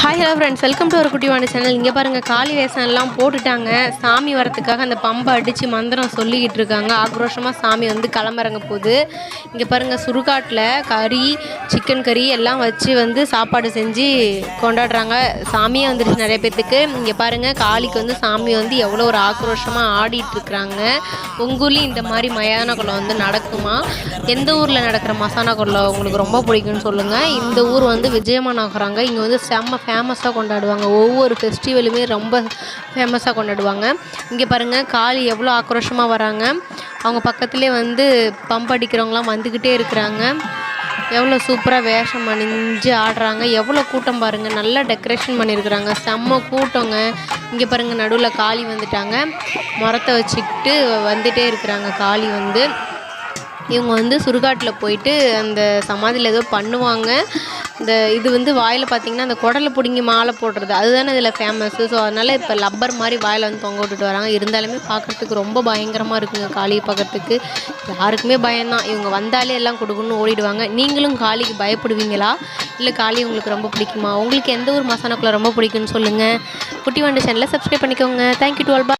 Hi hello friends welcome to ஒரு குட்டிவான channel இங்கே பாருங்கள் காளி வேஷம்லாம் எல்லாம் போட்டுட்டாங்க. சாமி வரத்துக்காக அந்த பம்பை அடித்து மந்திரம் சொல்லிக்கிட்டு இருக்காங்க. ஆக்ரோஷமாக சாமி வந்து கிளம்பறங்க போகுது. இங்கே பாருங்கள் சுருக்காட்டில் கறி சிக்கன் கறி எல்லாம் வச்சு வந்து சாப்பாடு செஞ்சு கொண்டாடுறாங்க. சாமியே வந்துடுச்சு நிறைய பேர்த்துக்கு இங்கே பாருங்கள் காளிக்கு வந்து சாமி வந்து எவ்வளோ ஒரு ஆக்ரோஷமாக ஆடிட்டு இருக்கிறாங்க இந்த மாதிரி மயான குளம் வந்து நடக்குமா? எந்த ஊரில் நடக்கிற மசானா குளம் உங்களுக்கு ரொம்ப பிடிக்கும்னு சொல்லுங்கள் இந்த ஊர் வந்து விஜயமா நகராங்க. இங்கே வந்து செம்ம ஃபேமஸாக கொண்டாடுவாங்க. ஒவ்வொரு ஃபெஸ்டிவலுமே ரொம்ப ஃபேமஸாக கொண்டாடுவாங்க. இங்கே பாருங்கள் காளி எவ்வளோ ஆக்ரோஷமாக வராங்க. அவங்க பக்கத்துலேயே வந்து பம்ப் அடிக்கிறவங்களாம் வந்துக்கிட்டே இருக்கிறாங்க. எவ்வளோ சூப்பராக வேஷம் அணிஞ்சு ஆடுறாங்க. எவ்வளோ கூட்டம் பாருங்கள் நல்லா டெக்கரேஷன் பண்ணியிருக்கிறாங்க. செம்ம கூட்டங்க. இங்கே பாருங்கள் நடுவில் காளி வந்துட்டாங்க. முறத்தை வச்சுக்கிட்டு வந்துட்டே இருக்கிறாங்க காளி வந்து. இவங்க வந்து சுடுகாட்டில் போயிட்டு அந்த சமாதியில் ஏதோ பண்ணுவாங்க. இந்த இது வந்து வாயில் பார்த்தீங்கன்னா அந்த குடலை பிடுங்கி மாலை போடுறது. அதுதானே இதில் ஃபேமஸ்ஸு ஸோ அதனால் இப்போ லப்பர் மாதிரி வாயில் வந்து தொங்க விட்டுட்டு வராங்க. இருந்தாலுமே பார்க்குறதுக்கு ரொம்ப பயங்கரமாக இருக்குங்க காளியை பார்க்குறதுக்கு யாருக்குமே பயம்தான். இவங்க வந்தாலே எல்லாம் கொடுக்குன்னு ஓடிடுவாங்க. நீங்களும் காளிக்கு பயப்படுவீங்களா? இல்லை காளி உங்களுக்கு ரொம்ப பிடிக்குமா? உங்களுக்கு எந்த ஒரு மசானாக்குள்ளே ரொம்ப பிடிக்கும்னு சொல்லுங்கள் குட்டி வண்டி சேனலை சப்ஸ்கிரைப் பண்ணிக்கோங்க. Thank you twelve